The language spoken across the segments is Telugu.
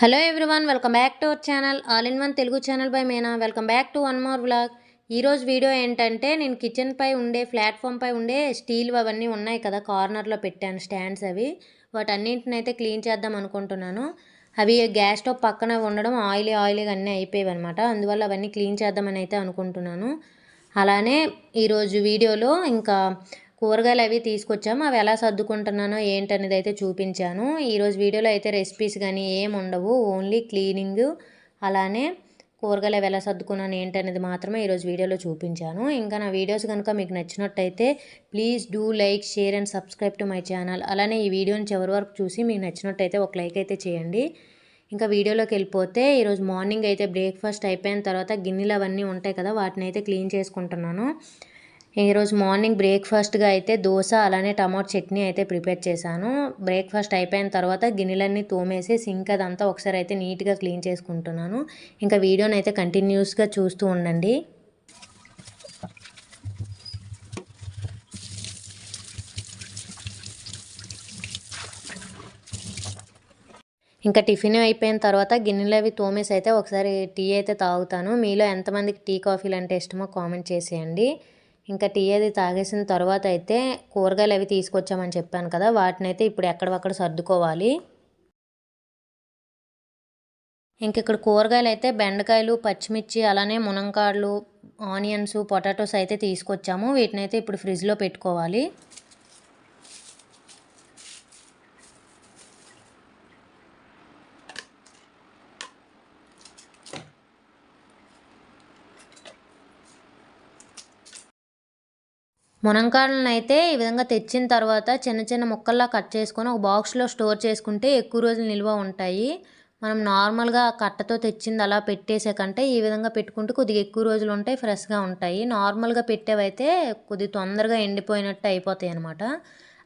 Hello everyone welcome back to our channel all in one Telugu channel by Meena welcome back to one more vlog ఈరోజు వీడియో ఏంటంటే నేను కిచెన్ పై ఉండే ప్లాట్ఫామ్ పై ఉండే స్టీల్ అవన్నీ ఉన్నాయి కదా కార్నర్లో పెట్టాను స్టాండ్స్ అవి. వాటన్నింటిని అయితే క్లీన్ చేద్దాం అనుకుంటున్నాను. అవి గ్యాస్ స్టవ్ పక్కన ఉండడం ఆయిలీ ఆయిలీగా అన్నీ అయిపోయాయి అనమాట అందువల్ల అవన్నీ క్లీన్ చేద్దామని అయితే అనుకుంటున్నాను. అలానే ఈరోజు వీడియోలో ఇంకా కూరగాయలు అవి తీసుకొచ్చాము. అవి ఎలా సర్దుకుంటున్నానో ఏంటనేది అయితే చూపించాను. ఈరోజు వీడియోలో అయితే రెసిపీస్ కానీ ఏం ఉండవు. ఓన్లీ క్లీనింగ్ అలానే కూరగాయలు అవి ఎలా సర్దుకున్నాను ఏంటనేది మాత్రమే ఈరోజు వీడియోలో చూపించాను. ఇంకా నా వీడియోస్ కనుక మీకు నచ్చినట్టయితే please do like share and subscribe to my channel అలానే ఈ వీడియోని చివరి వరకు చూసి మీకు నచ్చినట్టయితే ఒక లైక్ అయితే చేయండి. ఇంకా వీడియోలోకి వెళ్ళిపోతే ఈరోజు మార్నింగ్ అయితే బ్రేక్ఫాస్ట్ అయిపోయిన తర్వాత గిన్నెలు అవన్నీ ఉంటాయి కదా వాటిని అయితే క్లీన్ చేసుకుంటున్నాను. ఈరోజు మార్నింగ్ బ్రేక్ఫాస్ట్గా అయితే దోశ అలానే టమాటో చట్నీ అయితే ప్రిపేర్ చేశాను. బ్రేక్ఫాస్ట్ అయిపోయిన తర్వాత గిన్నెలన్నీ తోమేసి సింక్ అదంతా ఒకసారి అయితే నీట్గా క్లీన్ చేసుకుంటున్నాను. ఇంకా వీడియోని అయితే కంటిన్యూస్గా చూస్తూ ఉండండి. ఇంకా టిఫిన్ అయిపోయిన తర్వాత గిన్నెలు అవి తోమేసి అయితే ఒకసారి టీ అయితే తాగుతాను. మీలో ఎంతమందికి టీ కాఫీలు అంటే ఇష్టమో కామెంట్ చేసేయండి. ఇంకా టీ అది తాగేసిన తర్వాత అయితే కూరగాయలు అవి తీసుకొచ్చామని చెప్పాను కదా వాటిని అయితే ఇప్పుడు ఎక్కడవక్కడ సర్దుకోవాలి. ఇంక ఇక్కడ కూరగాయలు అయితే బెండకాయలు పచ్చిమిర్చి అలానే మునంకాడలు ఆనియన్స్ పొటాటోస్ అయితే తీసుకొచ్చాము. వీటిని అయితే ఇప్పుడు ఫ్రిడ్జ్లో పెట్టుకోవాలి. మునంకాడలను అయితే ఈ విధంగా తెచ్చిన తర్వాత చిన్న చిన్న ముక్కల్లా కట్ చేసుకొని ఒక బాక్స్లో స్టోర్ చేసుకుంటే ఎక్కువ రోజులు నిల్వ ఉంటాయి. మనం నార్మల్గా కట్టతో తెచ్చింది అలా పెట్టేసే కంటే ఈ విధంగా పెట్టుకుంటే కొద్దిగా ఎక్కువ రోజులు ఉంటాయి ఫ్రెష్గా ఉంటాయి. నార్మల్గా పెట్టేవైతే కొద్దిగా తొందరగా ఎండిపోయినట్టు అయిపోతాయి అనమాట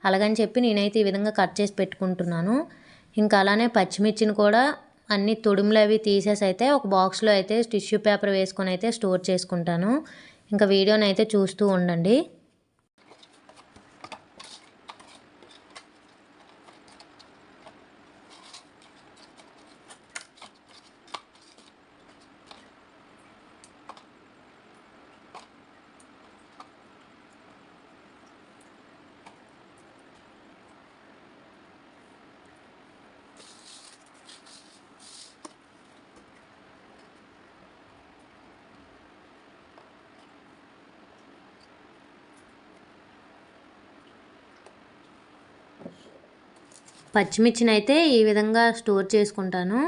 అలాగని చెప్పి నేనైతే ఈ విధంగా కట్ చేసి పెట్టుకుంటున్నాను. ఇంకా అలానే పచ్చిమిర్చిని కూడా అన్ని తొడుములు అవి తీసేసి అయితే ఒక బాక్స్లో అయితే టిష్యూ పేపర్ వేసుకొని అయితే స్టోర్ చేసుకుంటాను. ఇంకా వీడియోని అయితే చూస్తూ ఉండండి. పచ్చిమిర్చిని అయితే ఈ విధంగా స్టోర్ చేసుకుంటాను.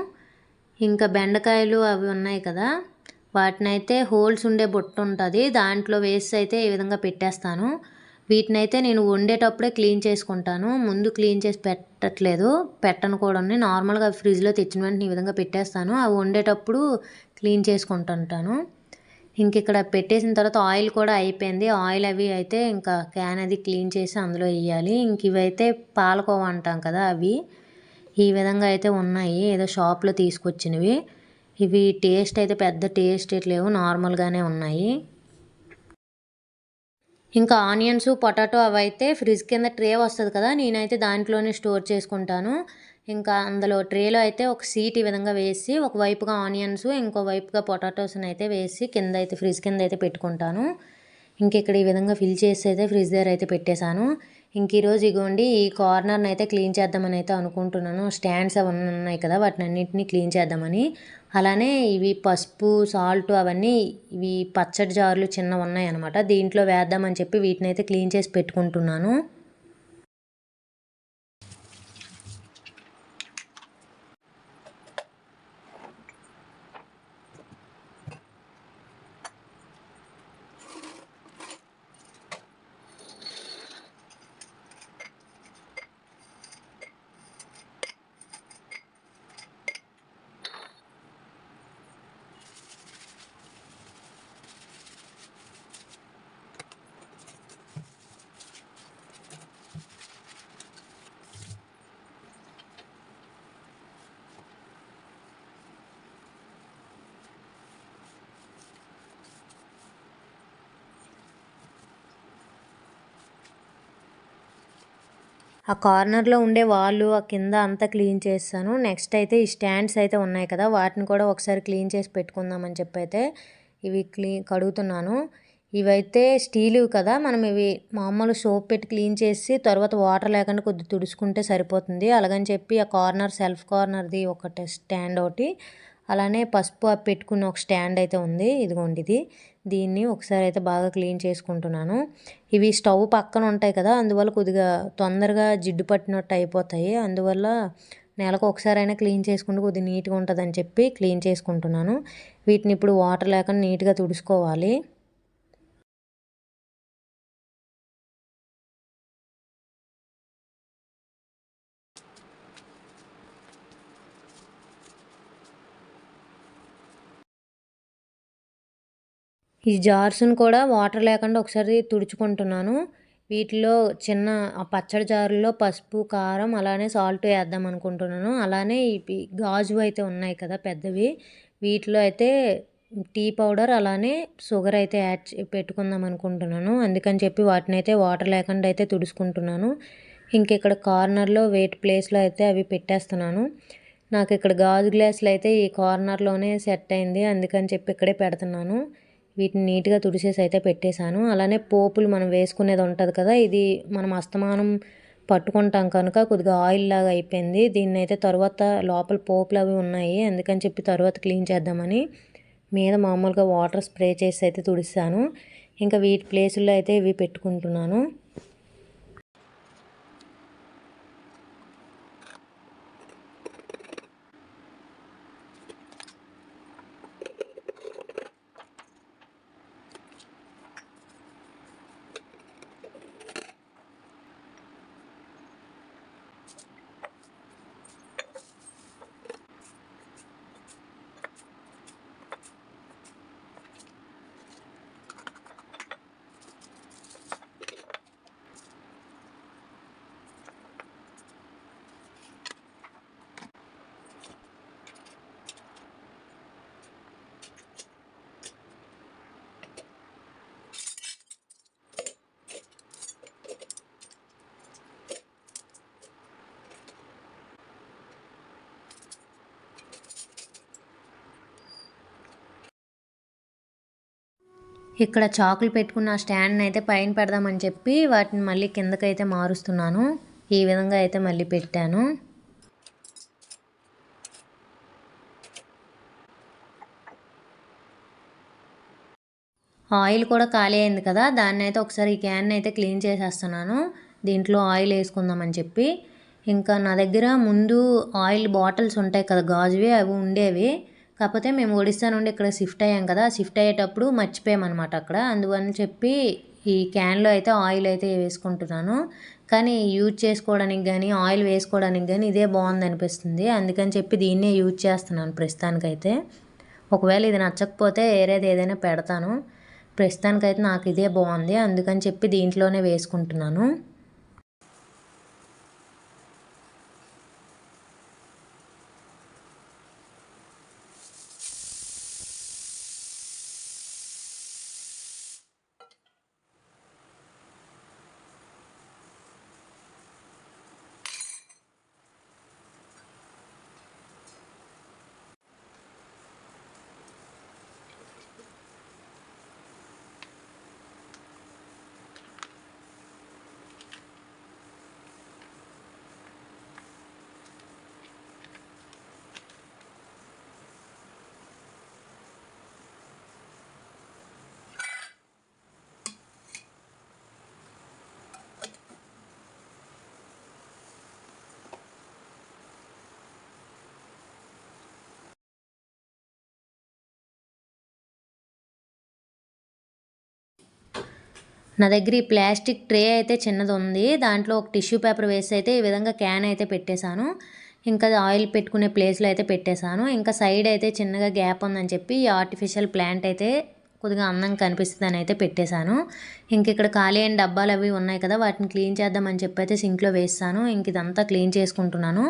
ఇంకా బెండకాయలు అవి ఉన్నాయి కదా వాటిని అయితే హోల్స్ ఉండే బొట్టు ఉంటుంది. దాంట్లో వేసి అయితే ఈ విధంగా పెట్టేస్తాను. వీటిని అయితే నేను వండేటప్పుడే క్లీన్ చేసుకుంటాను. ముందు క్లీన్ చేసి పెట్టట్లేదు. పెట్టను కూడా. నార్మల్గా ఫ్రిడ్జ్లో తెచ్చిన వెంటనే ఈ విధంగా పెట్టేస్తాను. అవి వండేటప్పుడు క్లీన్ చేసుకుంటుంటాను. ఇంక ఇక్కడ పెట్టేసిన తర్వాత ఆయిల్ కూడా అయిపోయింది. ఆయిల్ అవి అయితే ఇంకా క్యాన్ అది క్లీన్ చేసి అందులో వేయాలి. ఇంక ఇవైతే పాలకోవ అంటాం కదా అవి. ఈ విధంగా అయితే ఉన్నాయి. ఏదో షాప్లో తీసుకొచ్చినవి. ఇవి టేస్ట్ అయితే పెద్ద టేస్ట్ లేవు. నార్మల్గానే ఉన్నాయి. ఇంకా ఆనియన్స్ పొటాటో అవి అయితే ఫ్రిడ్జ్ కింద ట్రే వస్తుంది కదా నేనైతే దాంట్లోనే స్టోర్ చేసుకుంటాను. ఇంకా అందులో ట్రేలో అయితే ఒక సీట్ ఈ విధంగా వేసి ఒకవైపుగా ఆనియన్స్ ఇంకో వైపుగా పొటాటోస్ని అయితే వేసి కింద అయితే ఫ్రిడ్జ్ కింద అయితే పెట్టుకుంటాను. ఇంక ఇక్కడ ఈ విధంగా ఫిల్ చేసి అయితే ఫ్రిడ్జ్ దగ్గర అయితే పెట్టేశాను. ఇంక ఈరోజు ఇగోండి ఈ కార్నర్ని అయితే క్లీన్ చేద్దామని అయితే అనుకుంటున్నాను. స్టాండ్స్ అవన్నీ ఉన్నాయి కదా వాటిని అన్నింటినీ క్లీన్ చేద్దామని. అలానే ఇవి పసుపు సాల్ట్ అవన్నీ ఇవి పచ్చడి జారులు చిన్నవి ఉన్నాయి అనమాట దీంట్లో వేద్దామని చెప్పి వీటిని అయితే క్లీన్ చేసి పెట్టుకుంటున్నాను. ఆ కార్నర్లో ఉండే వాళ్ళు ఆ కింద అంతా క్లీన్ చేస్తాను. నెక్స్ట్ అయితే ఈ స్టాండ్స్ అయితే ఉన్నాయి కదా వాటిని కూడా ఒకసారి క్లీన్ చేసి పెట్టుకుందామని చెప్పి అయితే ఇవి క్లీన్ కడుగుతున్నాను. ఇవైతే స్టీల్ కదా మనం ఇవి మామూలు సోప్ పెట్టి క్లీన్ చేసి తర్వాత వాటర్ లేకుండా కొద్ది తుడుచుకుంటే సరిపోతుంది. అలాగని చెప్పి ఆ కార్నర్ సెల్ఫ్ కార్నర్ది ఒకటి స్టాండ్ ఒకటి అలానే పసుపు పెట్టుకున్న ఒక స్టాండ్ అయితే ఉంది. ఇదిగోండి ఇది. దీన్ని ఒకసారి అయితే బాగా క్లీన్ చేసుకుంటున్నాను. ఇవి స్టవ్ పక్కన ఉంటాయి కదా అందువల్ల కొద్దిగా తొందరగా జిడ్డు పట్టినట్టు అయిపోతాయి. అందువల్ల నెలకు ఒకసారైనా క్లీన్ చేసుకుంటే కొద్దిగా నీట్గా ఉంటుందని చెప్పి క్లీన్ చేసుకుంటున్నాను. వీటిని ఇప్పుడు వాటర్ లేకుండా నీట్గా తుడుచుకోవాలి. ఈ జార్స్ని కూడా వాటర్ లేకుండా ఒకసారి తుడుచుకుంటున్నాను. వీటిలో చిన్న ఆ పచ్చడి జారులో పసుపు కారం అలానే సాల్ట్ వేద్దాం అనుకుంటున్నాను. అలానే ఈ గాజు అయితే ఉన్నాయి కదా పెద్దవి. వీటిలో అయితే టీ పౌడర్ అలానే షుగర్ అయితే యాడ్ పెట్టుకుందాం అనుకుంటున్నాను. అందుకని చెప్పి వాటిని అయితే వాటర్ లేకుండా అయితే తుడుచుకుంటున్నాను. ఇంక ఇక్కడ కార్నర్లో వెయిట్ ప్లేస్లో అయితే అవి పెట్టేస్తున్నాను. నాకు ఇక్కడ గాజు గ్లాసులు అయితే ఈ కార్నర్లోనే సెట్ అయింది. అందుకని చెప్పి ఇక్కడే పెడుతున్నాను. వీటిని నీట్గా తుడిసేసి అయితే పెట్టేశాను. అలానే పోపులు మనం వేసుకునేది ఉంటుంది కదా ఇది మనం అస్తమానం పట్టుకుంటాం కనుక కొద్దిగా ఆయిల్ లాగా అయిపోయింది. దీన్ని అయితే తర్వాత లోపల పోపులు అవి ఉన్నాయి అందుకని చెప్పి తర్వాత క్లీన్ చేద్దామని మీద మామూలుగా వాటర్ స్ప్రే చేసి అయితే తుడిస్తాను. ఇంకా వీటి ప్లేసుల్లో అయితే ఇవి పెట్టుకుంటున్నాను. ఇక్కడ చాకులు పెట్టుకున్న స్టాండ్ అయితే పైన పెడదామని చెప్పి వాటిని మళ్ళీ కిందకైతే మారుస్తున్నాను. ఈ విధంగా అయితే మళ్ళీ పెట్టాను. ఆయిల్ కూడా ఖాళీ అయింది కదా దాన్ని అయితే ఒకసారి ఈ క్యాన్ అయితే క్లీన్ చేసేస్తున్నాను. దీంట్లో ఆయిల్ వేసుకుందామని చెప్పి. ఇంకా నా దగ్గర ముందు ఆయిల్ బాటిల్స్ ఉంటాయి కదా గాజువి అవి ఉండేవి. కాకపోతే మేము ఒడిస్సా నుండి ఇక్కడ షిఫ్ట్ అయ్యాం కదా షిఫ్ట్ అయ్యేటప్పుడు మర్చిపోయామన్నమాట అక్కడ. అందువని చెప్పి ఈ క్యాన్లో అయితే ఆయిల్ అయితే వేసుకుంటున్నాను. కానీ యూజ్ చేసుకోవడానికి కానీ ఆయిల్ వేసుకోవడానికి కానీ ఇదే బాగుంది అనిపిస్తుంది అందుకని చెప్పి దీన్నే యూజ్ చేస్తున్నాను ప్రస్తుతానికైతే. ఒకవేళ ఇది నచ్చకపోతే వేరేది ఏదైనా పెడతాను. ప్రస్తుతానికైతే నాకు ఇదే బాగుంది. అందుకని చెప్పి దీంట్లోనే వేసుకుంటున్నాను. నా దగ్గర ఈ ప్లాస్టిక్ ట్రే అయితే చిన్నది ఉంది దాంట్లో ఒక టిష్యూ పేపర్ వేసి అయితే ఈ విధంగా క్యాన్ అయితే పెట్టేశాను. ఇంకా ఆయిల్ పెట్టుకునే ప్లేస్లో అయితే పెట్టేశాను. ఇంకా సైడ్ అయితే చిన్నగా గ్యాప్ ఉందని చెప్పి ఈ ఆర్టిఫిషియల్ ప్లాంట్ అయితే కొద్దిగా అందంగా కనిపిస్తుంది అని అయితే పెట్టేశాను. ఇంక ఇక్కడ ఖాళీ అయిన డబ్బాలు అవి ఉన్నాయి కదా వాటిని క్లీన్ చేద్దామని చెప్పి అయితే సింక్లో వేస్తాను. ఇంక ఇదంతా క్లీన్ చేసుకుంటున్నాను.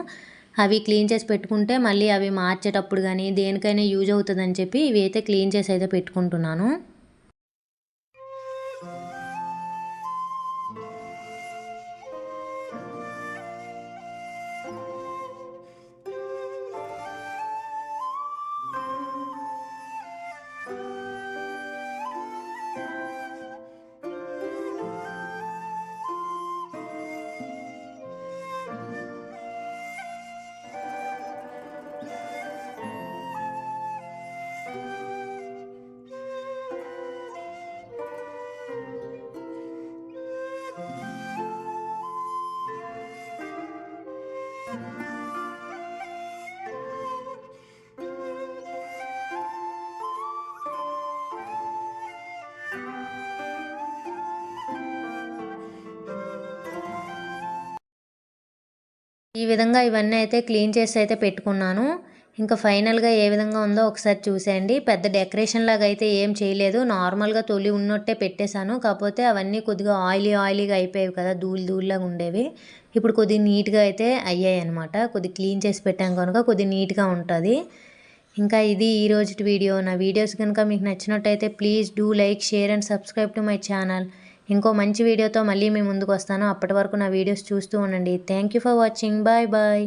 అవి క్లీన్ చేసి పెట్టుకుంటే మళ్ళీ అవి మార్చేటప్పుడు కానీ దేనికైనా యూజ్ అవుతుందని చెప్పి ఇవి అయితే క్లీన్ చేసి అయితే పెట్టుకుంటున్నాను. ఈ విధంగా ఇవన్నీ అయితే క్లీన్ చేసి అయితే పెట్టుకున్నాను. ఇంకా ఫైనల్గా ఏ విధంగా ఉందో ఒకసారి చూసేయండి. పెద్ద డెకరేషన్ లాగా అయితే ఏం చేయలేదు. నార్మల్గా తొలి ఉన్నట్టే పెట్టేశాను. కాకపోతే అవన్నీ కొద్దిగా ఆయిలీ ఆయిలీగా అయిపోయేవి కదా ధూళి ధూళిలాగా ఉండేవి. ఇప్పుడు కొద్దిగా నీట్గా అయితే అయ్యాయి అనమాట కొద్దిగా క్లీన్ చేసి పెట్టాం కనుక కొద్దిగా నీట్గా ఉంటుంది. ఇంకా ఇది ఈ రోజు వీడియో. నా వీడియోస్ కనుక మీకు నచ్చినట్టయితే please do like share and subscribe to my channel. ఇంకో మంచి వీడియోతో మళ్ళీ మీ ముందుకు వస్తాను. అప్పటి వరకు నా వీడియోస్ చూస్తూ ఉండండి. Thank you for watching bye bye